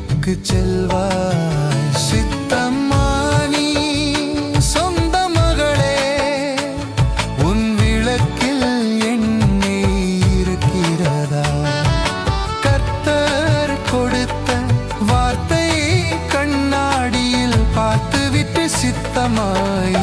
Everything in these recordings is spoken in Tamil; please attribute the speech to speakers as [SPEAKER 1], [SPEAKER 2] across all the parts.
[SPEAKER 1] வீட்டுக்கு செல்வாய் சித்தம்மா நீ சொந்த மகளே உன் விளக்கில் எண்ணெய் இருக்கிறதா? கத்தர் கொடுத்த வார்த்தை கண்ணாடியில் பார்த்துவிட்டு சித்தமாய்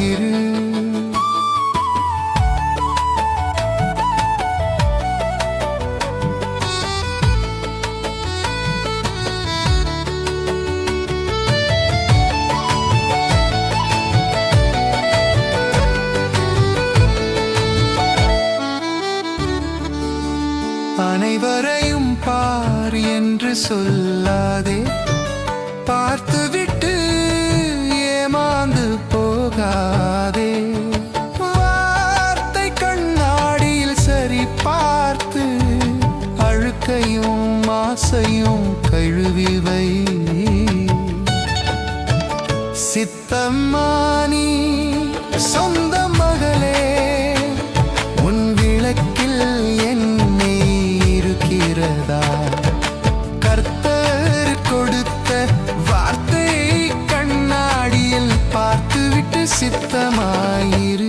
[SPEAKER 1] அனைவரையும் பார் என்று சொல்லாதே. பார்த்துவிட்டு ஏமாந்து போகாதே. வார்த்தை கண்ணாடியில் சரி பார்த்து அழுக்கையும் மாசையும் கழுவிவை சித்தம்மானி சொன்ன வந்தா கர்த்தர் கொடுத்த வார்த்தை கண்ணாடியில் பார்த்துவிட்டு சித்தமாயிரு.